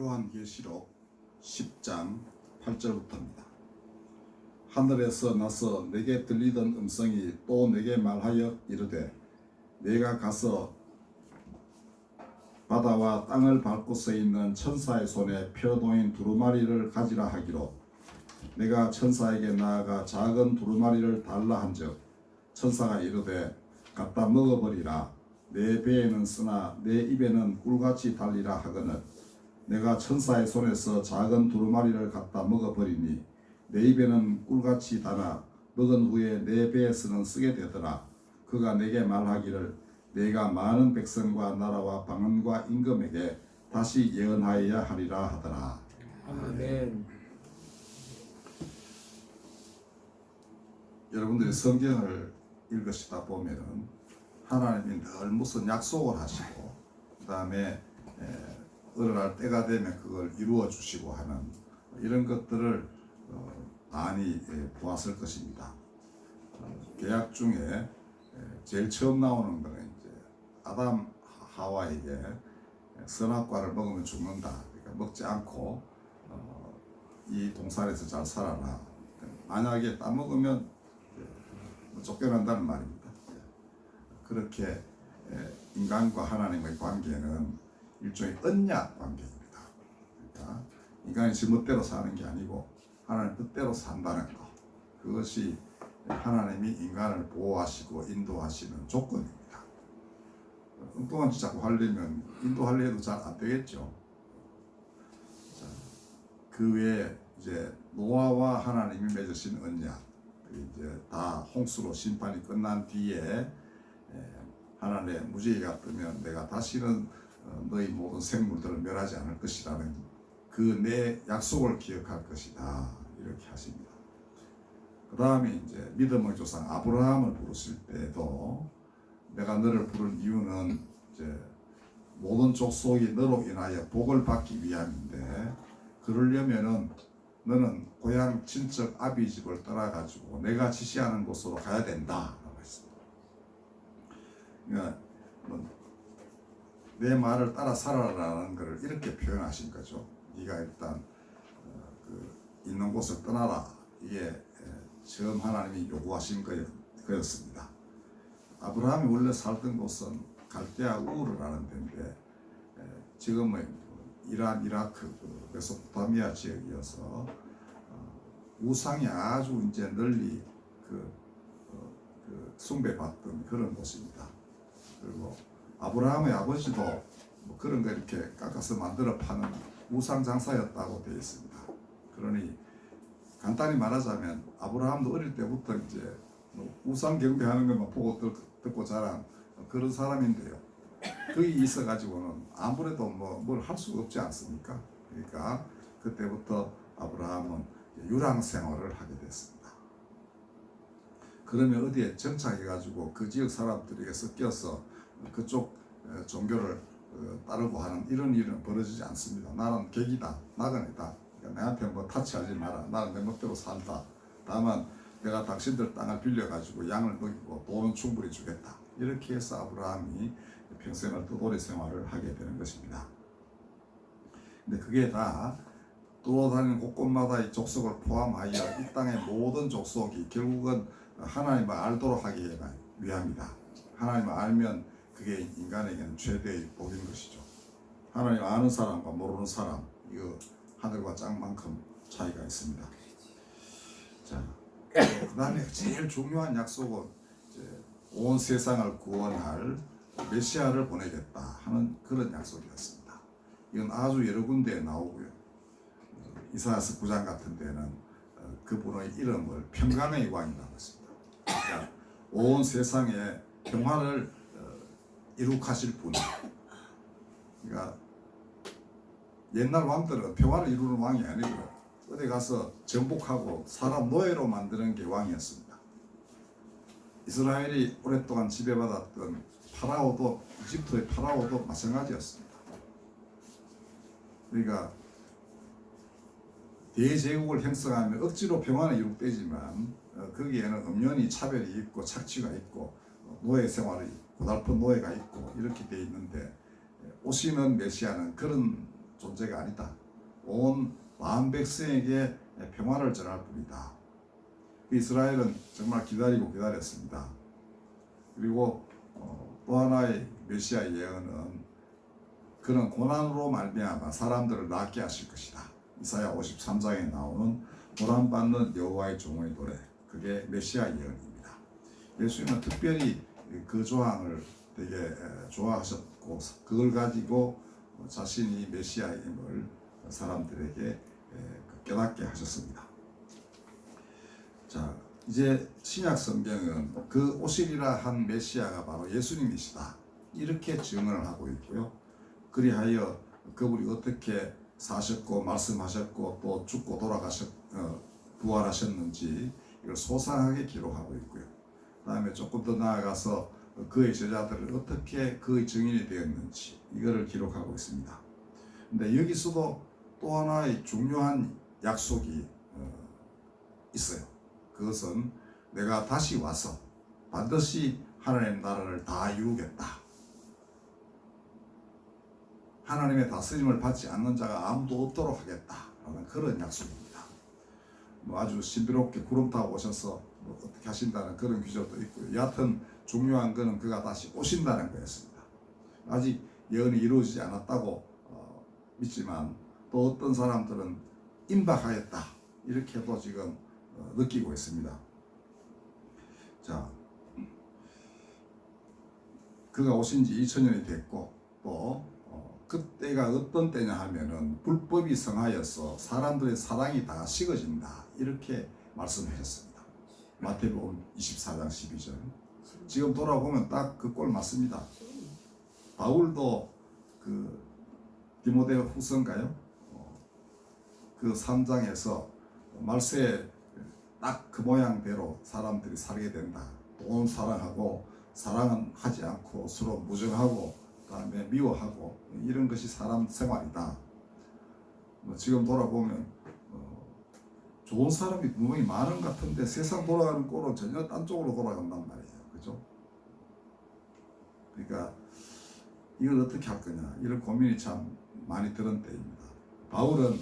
요한계시록 10장 8절부터입니다. 하늘에서 나서 내게 들리던 음성이 또 내게 말하여 이르되 내가 가서 바다와 땅을 밟고 서 있는 천사의 손에 표도인 두루마리를 가지라 하기로. 내가 천사에게 나아가 작은 두루마리를 달라 한즉 천사가 이르되 갖다 먹어버리라. 내 배에는 쓰나 내 입에는 꿀같이 달리라 하거늘 내가 천사의 손에서 작은 두루마리를 갖다 먹어버리니 내 입에는 꿀같이 달아 먹은 후에 내 배에서는 쓰게 되더라 그가 내게 말하기를 내가 많은 백성과 나라와 방언과 임금에게 다시 예언하여야 하리라 하더라 아멘. 여러분들이 성경을 읽으시다 보면은 하나님이 늘 무슨 약속을 하시고 그 다음에 어느 때가 되면 그걸 이루어 주시고 하는 이런 것들을 어, 많이 예, 보았을 것입니다. 어, 계약 중에 예, 제일 처음 나오는 거는 이제 아담 하와에게 선악과를 먹으면 죽는다. 그러니까 먹지 않고 어, 이 동산에서 잘 살아라. 만약에 따먹으면 뭐 쫓겨난다는 말입니다. 그렇게 에, 인간과 하나님의 관계는 일종의 언약 관계입니다. 그러니까 인간이 지 멋대로 사는 게 아니고 하나님 뜻대로 산다는 것. 그것이 하나님이 인간을 보호하시고 인도하시는 조건입니다. 엉뚱한 짓 자꾸 하려면 인도하려 해도 잘 안 되겠죠. 자, 그 외에 이제 노아와 하나님이 맺으신 언약, 그 이제 다 홍수로 심판이 끝난 뒤에 에, 하나님의 무지개가 뜨면 내가 다시는 어, 너희 모든 생물들을 멸하지 않을 것이라는 그 내 약속을 기억할 것이다 이렇게 하십니다. 그 다음에 이제 믿음의 조상 아브라함을 부르실 때도 내가 너를 부른 이유는 이제 모든 족속이 너로 인하여 복을 받기 위함인데 그러려면은 너는 고향 친척 아비 집을 떠나 가지고 내가 지시하는 곳으로 가야 된다라고 했습니다. 그러니까 뭐 내 말을 따라 살아라라는 것을 이렇게 표현하신 거죠. 네가 일단 어, 그 있는 곳을 떠나라. 이게 에, 처음 하나님이 요구하신 거였, 거였습니다. 아브라함이 원래 살던 곳은 갈대아 우르라는 데인데 에, 지금은 이란, 이라크, 그 메소포타미아 지역이어서 어, 우상이 아주 이제 널리 그, 어, 그 숭배받던 그런 곳입니다. 그리고 아브라함의 아버지도 뭐 그런 거 이렇게 깎아서 만들어 파는 우상 장사였다고 되어 있습니다. 그러니 간단히 말하자면 아브라함도 어릴 때부터 이제 뭐 우상 경배하는 것만 보고 듣고 자란 그런 사람인데요. 거기 있어 가지고는 아무래도 뭐 뭘 할 수가 없지 않습니까? 그러니까 그때부터 아브라함은 유랑 생활을 하게 됐습니다. 그러면 어디에 정착해 가지고 그 지역 사람들에게 섞여서 그쪽 어, 종교를 어, 따르고 하는 이런 일은 벌어지지 않습니다. 나는 객이다, 나그네다. 그러니까 내한테 뭐 타치하지 마라. 나는 내 멋대로 산다. 다만 내가 당신들 땅을 빌려가지고 양을 먹이고 돈은 충분히 주겠다. 이렇게 해서 아브라함이 평생을 떠돌이 생활을 하게 되는 것입니다. 근데 그게 다 돌아다니는 곳곳마다 이 족속을 포함하여 이 땅의 모든 족속이 결국은 하나님을 알도록 하기 위함이다. 하나님을 알면 그게 인간에게는 최대의 복인 것이죠. 하나님 아는 사람과 모르는 사람 이거 하늘과 땅만큼 차이가 있습니다. 자, 그다음에 제일 중요한 약속은 온 세상을 구원할 메시아를 보내겠다 하는 그런 약속이었습니다. 이건 아주 여러 군데에 나오고요. 이사야서 9장 같은 데는 어, 그분의 이름을 평강의 왕이라고 했습니다. 그러니까 온 세상에 평화를 이룩하실 분. 그러니까 옛날 왕들은 평화를 이루는 왕이 아니고 어디 가서 정복하고 사람 노예로 만드는 게 왕이었습니다. 이스라엘이 오랫동안 지배받았던 파라오도 이집트의 파라오도 마찬가지였습니다. 그러니까 대제국을 형성하면 억지로 평화는 이룩되지만 어, 거기에는 엄연히 차별이 있고 착취가 있고 어, 노예 생활이 고달픈 노예가 있고 이렇게 돼 있는데 오시는 메시아는 그런 존재가 아니다. 온 마음 백성에게 평화를 전할 뿐이다. 이스라엘은 정말 기다리고 기다렸습니다. 그리고 어, 또 하나의 메시아 예언은 그는 고난으로 말미암아 사람들을 낫게 하실 것이다. 이사야 53장에 나오는 고난받는 여호와의 종의 노래 그게 메시아 예언입니다. 예수님은 특별히 그 조항을 되게 에, 좋아하셨고 그걸 가지고 자신이 메시아임을 사람들에게 에, 깨닫게 하셨습니다. 자 이제 신약 성경은 그 오시리라 한 메시아가 바로 예수님이시다 이렇게 증언을 하고 있고요. 그리하여 그분이 어떻게 사셨고 말씀하셨고 또 죽고 돌아가셨 어, 부활하셨는지 이걸 소상하게 기록하고 있고요. 다음에 조금 더 나아가서 그의 제자들을 어떻게 그의 증인이 되었는지 이거를 기록하고 있습니다. 근데 여기서도 또 하나의 중요한 약속이 어, 있어요. 그것은 내가 다시 와서 반드시 하나님 나라를 다 이루겠다. 하나님의 다스림을 받지 않는 자가 아무도 없도록 하겠다라는 그런 약속입니다. 뭐 아주 신비롭게 구름 타고 오셔서 뭐 어떻게 하신다는 그런 규정도 있고요. 여하튼 중요한 것은 그가 다시 오신다는 거였습니다. 아직 예언이 이루어지지 않았다고 어, 믿지만 또 어떤 사람들은 임박하였다 이렇게도 지금 어, 느끼고 있습니다. 자, 그가 오신 지 2000년이 됐고 또 어, 그때가 어떤 때냐 하면은 불법이 성하여서 사람들의 사랑이 다 식어진다 이렇게 말씀하셨습니다. 마태복음 24장 12절. 지금 돌아보면 딱 그 꼴 맞습니다. 바울도 그 디모데 후서인가요? 어, 그 3장에서 말세 딱 그 모양대로 사람들이 살게 된다. 돈 사랑하고 사랑은 하지 않고 서로 무정하고 그다음에 미워하고 이런 것이 사람 생활이다. 뭐 지금 돌아보면 어, 좋은 사람이 분명히 많은 것 같은데 세상 돌아가는 꼴은 전혀 딴 쪽으로 돌아간단 말이에요. 그죠? 그러니까 이걸 어떻게 할 거냐 이런 고민이 참 많이 드는 때입니다. 바울은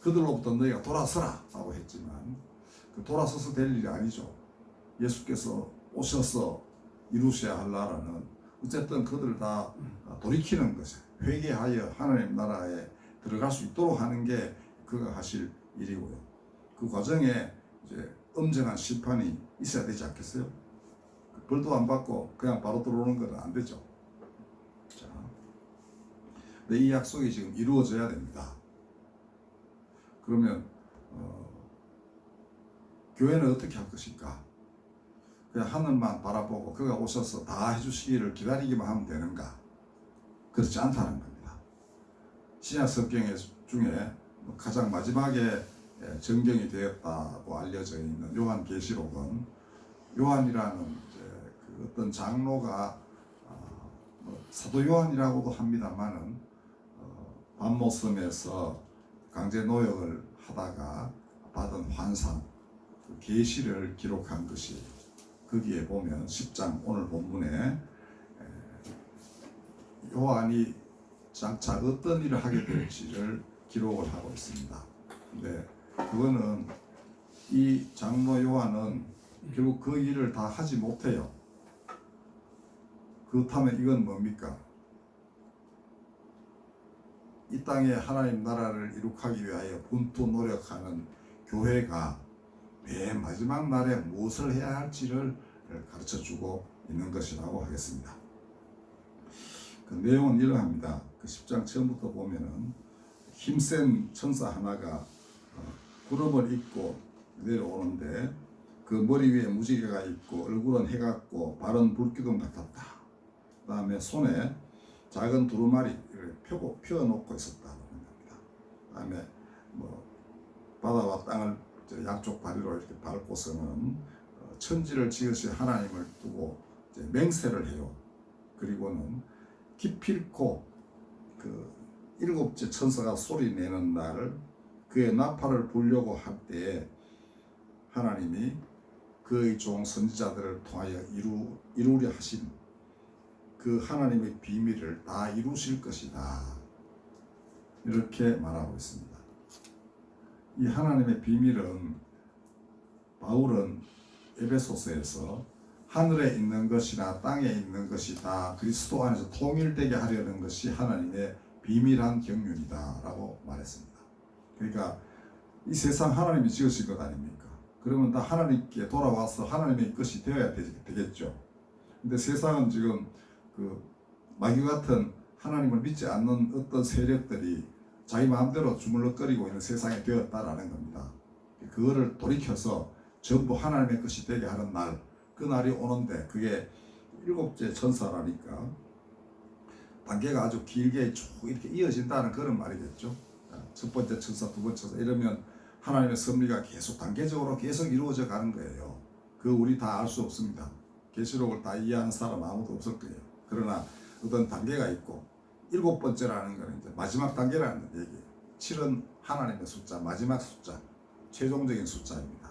그들로부터 너희가 돌아서라 라고 했지만 그 돌아서서 될 일이 아니죠. 예수께서 오셔서 이루셔야 할 나라는 어쨌든 그들 다 돌이키는 것에 회개하여 하나님 나라에 들어갈 수 있도록 하는 게 그가 하실 일이고요. 그 과정에 이제 엄정한 심판이 있어야 되지 않겠어요? 벌도 안 받고 그냥 바로 들어오는 건 안 되죠. 자, 근데 이 약속이 지금 이루어져야 됩니다. 그러면 어, 교회는 어떻게 할 것인가? 그냥 하늘만 바라보고 그가 오셔서 다 해주시기를 기다리기만 하면 되는가? 그렇지 않다는 겁니다. 신약 성경 중에 뭐 가장 마지막에 정경이 되었다고 알려져 있는 요한 계시록은 요한이라는 그 어떤 장로가 어, 뭐 사도 요한이라고도 합니다만은 어, 밤모섬에서 강제 노역을 하다가 받은 환상 그 계시를 기록한 것이 거기에 보면 10장 오늘 본문에 요한이 장차 어떤 일을 하게 될지를 기록을 하고 있습니다. 근데 그거는 이 장로 요한은 결국 그 일을 다 하지 못해요. 그렇다면 이건 뭡니까? 이 땅에 하나님 나라를 이룩하기 위하여 분투 노력하는 교회가 맨 마지막 날에 무엇을 해야 할지를 가르쳐 주고 있는 것이라고 하겠습니다. 그 내용은 이러합니다. 그 10장 처음부터 보면은 힘센 천사 하나가 어, 구름을 입고 내려오는데 그 머리 위에 무지개가 있고 얼굴은 해 같고 발은 불기둥 같았다. 그 다음에 손에 작은 두루마리를 펴고 펴놓고 겁니다. 그 다음에 뭐 바다와 땅을 양쪽 다리로 이렇게 밟고서는 어, 천지를 지으신 하나님을 두고 맹세를 해요. 그리고는 기필코 그 일곱째 천사가 소리 내는 날 그의 나팔을 불려고 할 때에 하나님이 그의 종 선지자들을 통하여 이루, 이루려 하신 그 하나님의 비밀을 다 이루실 것이다. 이렇게 말하고 있습니다. 이 하나님의 비밀은 바울은 에베소서에서 하늘에 있는 것이나 땅에 있는 것이 다 그리스도 안에서 통일되게 하려는 것이 하나님의 비밀한 경륜이다라고 말했습니다. 그러니까 이 세상 하나님이 지으신 것 아닙니까? 그러면 다 하나님께 돌아와서 하나님의 것이 되어야 되, 되겠죠. 근데 세상은 지금 그 마귀 같은 하나님을 믿지 않는 어떤 세력들이 자기 마음대로 주물럭거리고 있는 세상이 되었다라는 겁니다. 그거를 돌이켜서 전부 하나님의 것이 되게 하는 날, 그 날이 오는데 그게 일곱째 천사라니까 단계가 아주 길게 쭉 이렇게 이어진다는 그런 말이겠죠. 첫 번째 천사, 두 번째 천사 이러면 하나님의 섭리가 계속 단계적으로 계속 이루어져 가는 거예요. 그 우리 다 알 수 없습니다. 계시록을 다 이해하는 사람 아무도 없을 거예요. 그러나 어떤 단계가 있고 일곱 번째라는 것은 이제 마지막 단계라는 얘기예요. 7은 하나님의 숫자, 마지막 숫자, 최종적인 숫자입니다.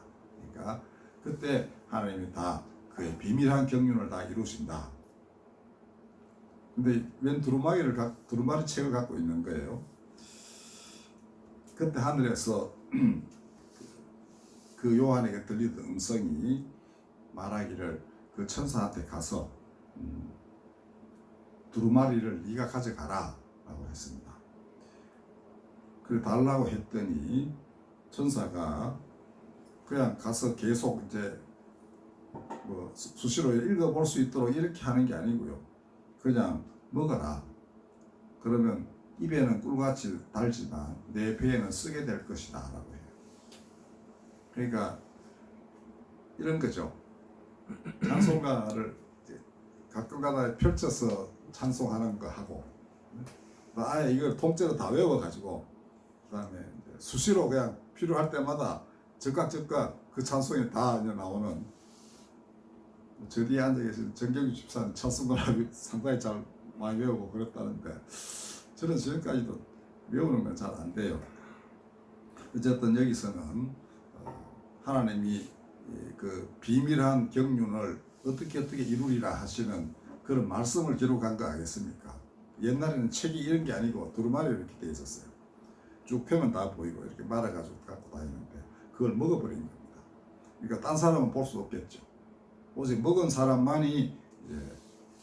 그러니까 그때 하나님이 다 그의 비밀한 경륜을 다 이루신다. 근데 웬 두루마기를 가, 두루마리 책을 갖고 있는 거예요. 그때 하늘에서 그 요한에게 들리던 음성이 말하기를 그 천사한테 가서 음, 두루마리를 네가 가져가라 라고 했습니다. 그래 달라고 했더니 천사가 그냥 가서 계속 이제 뭐 수- 수시로 읽어볼 수 있도록 이렇게 하는 게 아니고요. 그냥 먹어라. 그러면 입에는 꿀같이 달지만 내 배에는 쓰게 될 것이다 라고 해요. 그러니까 이런 거죠. 찬송가를 가끔가다 펼쳐서 찬송하는 거 하고 아예 이걸 통째로 다 외워가지고 그다음에 수시로 그냥 필요할 때마다 즉각 즉각 그 찬송이 다 이제 나오는 저 뒤에 앉아 계신 정경주 집사는 찬송가를 상당히 잘 많이 외우고 그랬다는데 저는 지금까지도 외우는 건 잘 안 돼요. 어쨌든 여기서는 어, 하나님이 이그 비밀한 경륜을 어떻게 어떻게 이루리라 하시는 그런 말씀을 기록한 거 아겠습니까? 옛날에는 책이 이런 게 아니고 두루마리 이렇게 돼 있었어요. 쭉 펴면 다 보이고 이렇게 말아가지고 갖고 다니는데 그걸 먹어버린 겁니다. 그러니까 딴 사람은 볼 수 없겠죠. 오직 먹은 사람만이 이제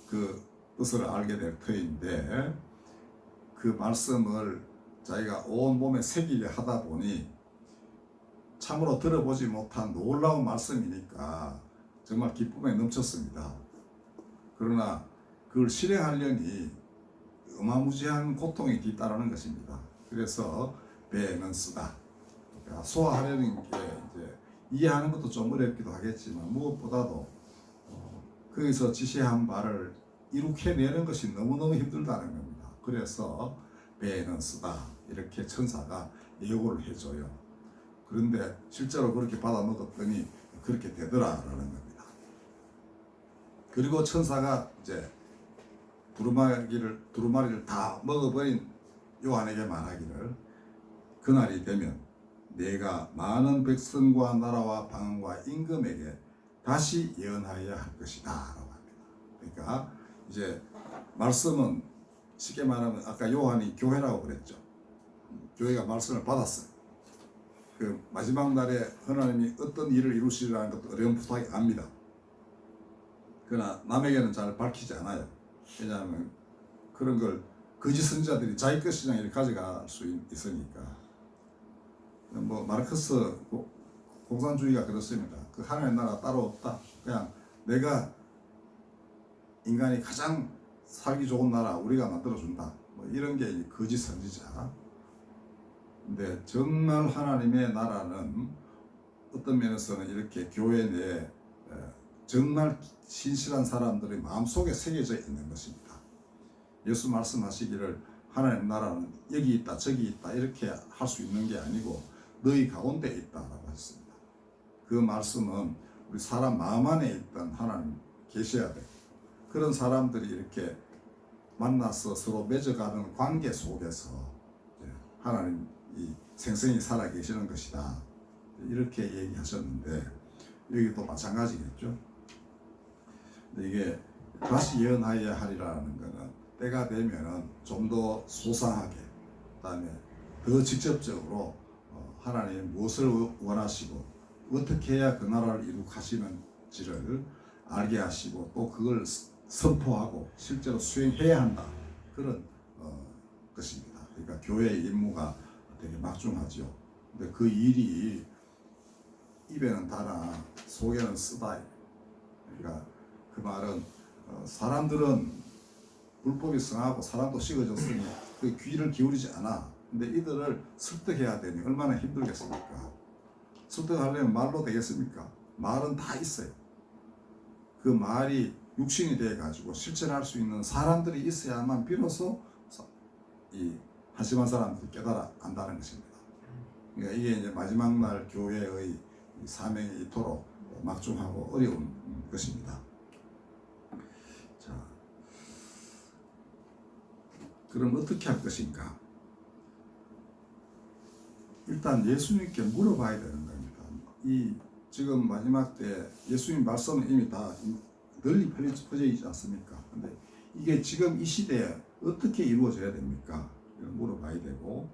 그 뜻을 알게 될 터인데 그 말씀을 자기가 온 몸에 새기려 하다 보니 참으로 들어보지 못한 놀라운 말씀이니까 정말 기쁨에 넘쳤습니다. 그러나 그걸 실행하려니 어마무지한 고통이 뒤따르는 것입니다. 그래서 배는 쓰다. 그러니까 소화하려는 게 이제 이해하는 것도 좀 어렵기도 하겠지만 무엇보다도 어, 거기서 지시한 바를 이룩해내는 것이 너무너무 힘들다는 겁니다. 그래서 배는 쓰다 이렇게 천사가 예고를 해줘요. 그런데 실제로 그렇게 받아 먹었더니 그렇게 되더라라는 겁니다. 그리고 천사가 이제 두루마리를 두루마리를 다 먹어버린 요한에게 말하기를 그날이 되면 내가 많은 백성과 나라와 방언과 임금에게 다시 예언하여야 할 것이다 라고 합니다. 그러니까 이제 말씀은 쉽게 말하면 아까 요한이 교회라고 그랬죠. 교회가 말씀을 받았어요. 그 마지막 날에 하나님이 어떤 일을 이루시리라는 것도 어렴풋하게 압니다. 그러나 남에게는 잘 밝히지 않아요. 왜냐하면 그런 걸 거짓 선자들이 자기 것이냐 이렇게 가져갈 수 있- 있으니까. 뭐 마르크스 고- 공산주의가 그렇습니다. 그 하나님 나라 따로 없다. 그냥 내가 인간이 가장 살기 좋은 나라 우리가 만들어 준다. 뭐 이런 게이 거짓 선지자. 근데 정말 하나님의 나라는 어떤 면에서는 이렇게 교회 내에 에, 정말 신실한 사람들의 마음속에 새겨져 있는 것입니다. 예수 말씀하시기를 하나님 나라는 여기 있다 저기 있다 이렇게 할 수 있는 게 아니고 너희 가운데 있다라고 했습니다. 그 말씀은 우리 사람 마음 안에 있던 하나님 계셔야 돼요. 그런 사람들이 이렇게 만나서 서로 맺어가는 관계 속에서 하나님 이 생생히 살아 계시는 것이다. 이렇게 얘기하셨는데 여기도 마찬가지겠죠. 이게 다시 예언하여야 하리라는 것은 때가 되면은 좀 더 소상하게 그다음에 더 직접적으로 어, 하나님이 무엇을 원하시고 어떻게 해야 그 나라를 이룩하시는지를 알게 하시고 또 그걸 스- 선포하고 실제로 수행해야 한다 그런 어, 것입니다. 그러니까 교회의 임무가 되게 막중하죠. 근데 그 일이 입에는 달아 속에는 쓰다. 그러니까 그 말은 어, 사람들은 불법이 성하고 사람도 식어졌으니 그 귀를 기울이지 않아. 근데 이들을 설득해야 되니 얼마나 힘들겠습니까? 설득하려면 말로 되겠습니까? 말은 다 있어요. 그 말이 육신이 돼 가지고 실천할 수 있는 사람들이 있어야만 비로소 사- 이 한심한 사람들이 깨달아 안다는 것입니다. 그러니까 이게 이제 마지막 날 교회의 이 사명이 이토록 막중하고 어려운 것입니다. 자, 그럼 어떻게 할 것인가? 일단 예수님께 물어봐야 되는 겁니다. 이 지금 마지막 때 예수님 말씀은 이미 다 널리 퍼져 있지 않습니까? 근데 이게 지금 이 시대에 어떻게 이루어져야 됩니까? 물어봐야 되고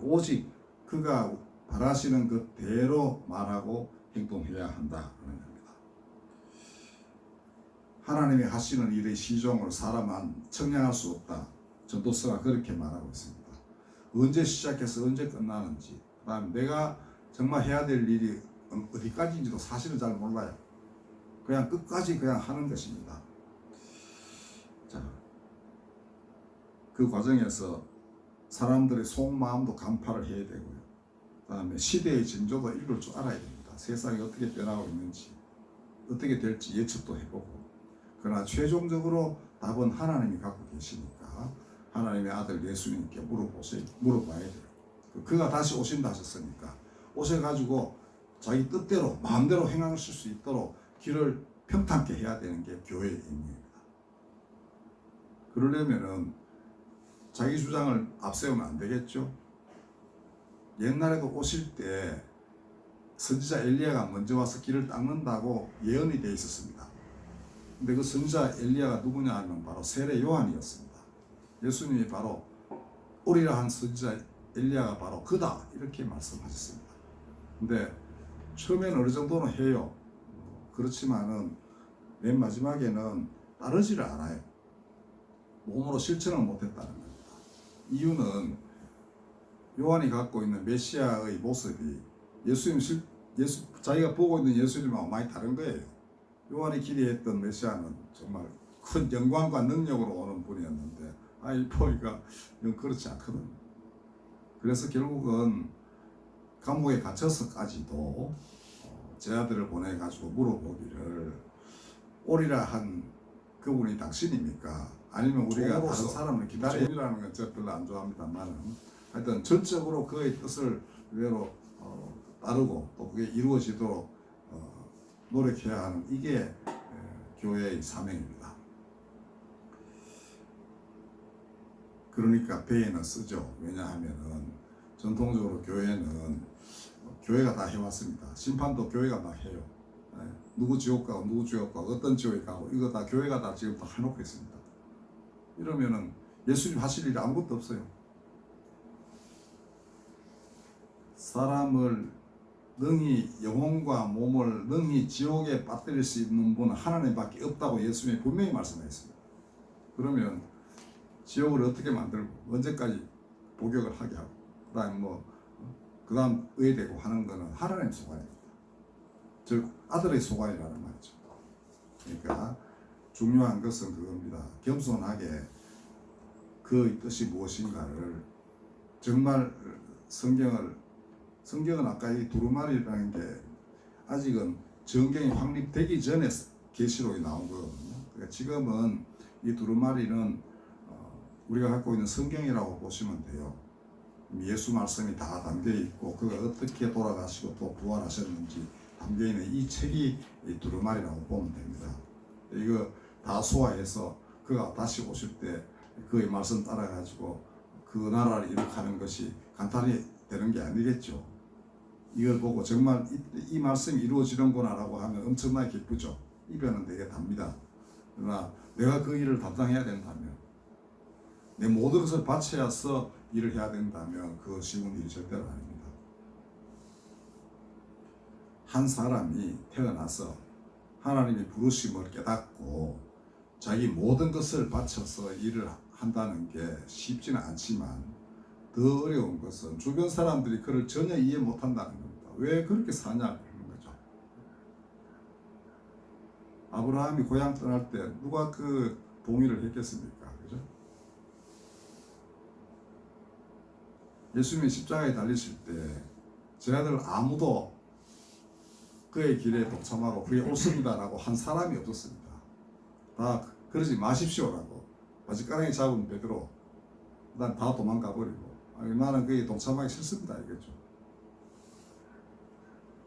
오직 그가 바라시는 그대로 말하고 행동해야 한다는 겁니다. 하나님이 하시는 일의 시종을 사람은 청량할 수 없다. 전도서가 그렇게 말하고 있습니다. 언제 시작해서 언제 끝나는지, 그다음 내가 정말 해야 될 일이 어디까지인지도 사실은 잘 몰라요. 그냥 끝까지 그냥 하는 것입니다. 자, 그 과정에서 사람들의 속마음도 간파를 해야 되고요. 그다음에 시대의 징조도 읽을 줄 알아야 됩니다. 세상이 어떻게 변하고 있는지, 어떻게 될지 예측도 해보고. 그러나 최종적으로 답은 하나님이 갖고 계시니까 하나님의 아들 예수님께 물어보세요. 물어봐야 돼요. 그- 그가 다시 오신다 하셨으니까 오셔가지고 자기 뜻대로 마음대로 행하실 수 있도록 길을 평탄케 해야 되는 게 교회의 임무입니다. 그러려면은 자기 주장을 앞세우면 안 되겠죠. 옛날에도 오실 때 선지자 엘리야가 먼저 와서 길을 닦는다고 예언이 돼 있었습니다. 근데 그 선지자 엘리야가 누구냐 하면 바로 세례 요한이었습니다. 예수님이 바로 오리라 한 선지자 엘리야가 바로 그다 이렇게 말씀하셨습니다. 근데 처음에는 어느 정도는 해요. 그렇지만은 맨 마지막에는 따르지를 않아요. 몸으로 실천을 못했다는 겁니다. 이유는 요한이 갖고 있는 메시아의 모습이 예수님 실, 예수 자기가 보고 있는 예수님하고 많이 다른 거예요. 요한이 기대했던 메시아는 정말 큰 영광과 능력으로 오는 분이었는데 아이 보니까 영 그렇지 않거든. 그래서 결국은 감옥에 갇혀서까지도 어, 제 아들을 보내 가지고 물어보기를 오리라 한 그분이 당신입니까? 아니면 우리가 다른. 사람을 기다리라는 건 제가 별로 안 좋아합니다만은 하여튼 전적으로 그의 뜻을 그대로 어, 따르고 또 그게 이루어지도록 어, 노력해야 하는 이게 에, 교회의 사명입니다. 그러니까 배에는 쓰죠. 왜냐하면은 전통적으로 교회는 교회가 다 해왔습니다. 심판도 교회가 다 해요. 예, 누구 지옥 가고 누구 지옥 가고 어떤 지옥에 가고 이거 다 교회가 다 지금 다 해놓고 있습니다. 이러면은 예수님 하실 일이 아무것도 없어요. 사람을 능히 영혼과 몸을 능히 지옥에 빠뜨릴 수 있는 분은 하나님밖에 없다고 예수님이 분명히 말씀하셨습니다. 그러면 지옥을 어떻게 만들고 언제까지 복역을 하게 하고 그다음 뭐 그 다음 의되고 하는 거는 하나님 소관입니다. 즉 아들의 소관이라는 말이죠. 그러니까 중요한 것은 그겁니다. 겸손하게 그 뜻이 무엇인가를 정말 성경을 성경은 아까 이 두루마리라는 게 아직은 정경이 확립되기 전에 계시록이 나온 거거든요. 그러니까 지금은 이 두루마리는 어, 우리가 갖고 있는 성경이라고 보시면 돼요. 예수 말씀이 다 담겨 있고 그가 어떻게 돌아가시고 또 부활하셨는지 담겨 있는 이 책이 이 두루마리라고 보면 됩니다. 이거 다 소화해서 그가 다시 오실 때 그의 말씀 따라 가지고 그 나라를 이룩하는 것이 간단히 되는 게 아니겠죠. 이걸 보고 정말 이, 이 말씀이 이루어지는구나라고 하면 엄청나게 기쁘죠. 입에는 되게 답니다. 그러나 내가 그 일을 담당해야 된다면 내 모든 것을 바쳐야서 일을 해야 된다면 그거 쉬운 일이 절대로 아닙니다. 한 사람이 태어나서 하나님의 부르심을 깨닫고 자기 모든 것을 바쳐서 일을 한다는 게 쉽지는 않지만 더 어려운 것은 주변 사람들이 그를 전혀 이해 못한다는 겁니다. 왜 그렇게 거죠. 아브라함이 고향 떠날 때 누가 그 동의를 했겠습니까? 그죠? 예수님이 십자가에 달리실 때 제자들 아무도 그의 길에 동참하고 그게 옳습니다라고 한 사람이 없었습니다. 다 그러지 마십시오라고 바지가랑이 잡은 베드로 난 다 도망가 버리고 나는 그에 동참하기 싫습니다 이거죠.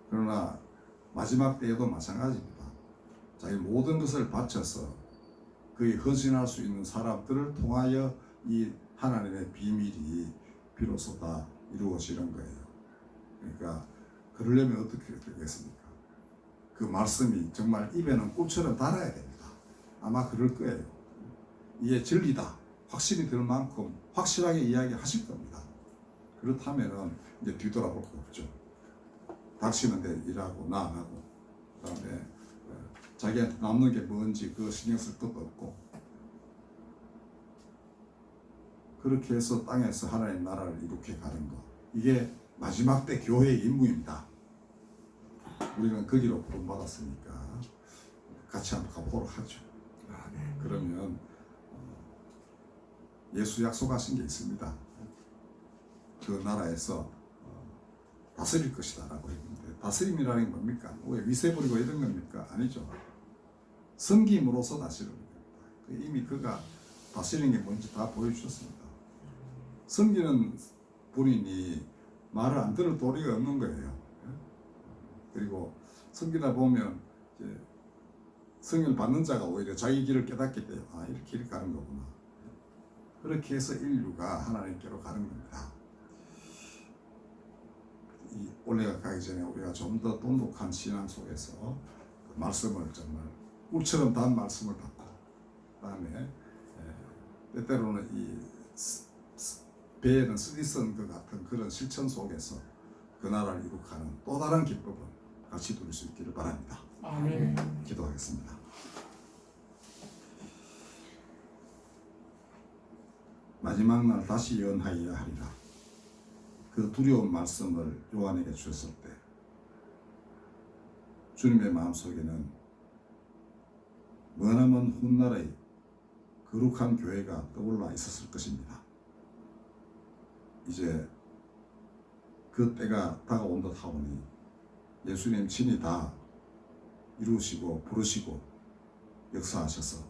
그러나 마지막 때에도 마찬가지입니다. 자기 모든 것을 바쳐서 그에 헌신할 수 있는 사람들을 통하여 이 하나님의 비밀이 비로소 다 이루어지는 거예요. 그러니까 그러려면 어떻게 되겠습니까? 그 말씀이 정말 입에는 꿀처럼 달아야 됩니다. 아마 그럴 거예요. 이게 진리다. 확신이 들 만큼 확실하게 이야기하실 겁니다. 그렇다면은 이제 뒤돌아볼 거 없죠. 닥치는 데 일하고 나아가고 그다음에 어, 자기한테 남는 게 뭔지 그거 신경 쓸 것도 없고 그렇게 해서 땅에서 하나님 나라를 이룩해 가는 것 이게 마지막 때 교회의 임무입니다. 우리는 거기로 부름받았으니까 같이 한번 가보도록 하죠. 그러면 어, 예수 약속하신 게 있습니다. 그 나라에서 어, 다스릴 것이다 라고 했는데 다스림이라는 게 뭡니까? 왜 위세 부리고 이런 겁니까? 아니죠. 섬김으로써 다스리는 겁니다. 그 이미 그가 다스리는 게 뭔지 다 보여주셨습니다. 섬기는 분이니 말을 안 들을 도리가 없는 거예요. 그리고 섬기다 보면 이제 성을 받는 자가 오히려 자기 길을 깨닫게 돼요. 아 이렇게 이렇게 가는 거구나. 그렇게 해서 인류가 하나님께로 가는 겁니다. 이 올해가 가기 전에 우리가 좀 더 돈독한 신앙 속에서 그 말씀을 정말 꿀처럼 단 말씀을 받고 그다음에 에, 때때로는 이 배에는 쓰디 쓴 것 같은 그런 실천 속에서 그 나라를 이룩하는 또 다른 기법을 같이 누릴 수 있기를 바랍니다. 아멘. 기도하겠습니다. 마지막 날 다시 연하여야 하리라. 그 두려운 말씀을 요한에게 주셨을 때 주님의 마음속에는 머나먼 훗날의 거룩한 교회가 떠올라 있었을 것입니다. 이제 그 때가 다가온 듯 하오니 예수님 친히 다 이루시고 부르시고 역사하셔서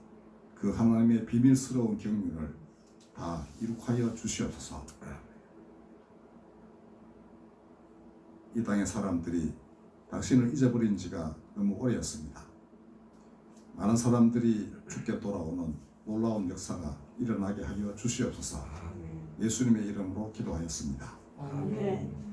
그 하나님의 비밀스러운 경륜을 다 이룩하여 주시옵소서. 이 땅의 사람들이 당신을 잊어버린 지가 너무 오래였습니다. 많은 사람들이 죽게 돌아오는 놀라운 역사가 일어나게 하여 주시옵소서. 예수님의 이름으로 기도하였습니다. 아멘.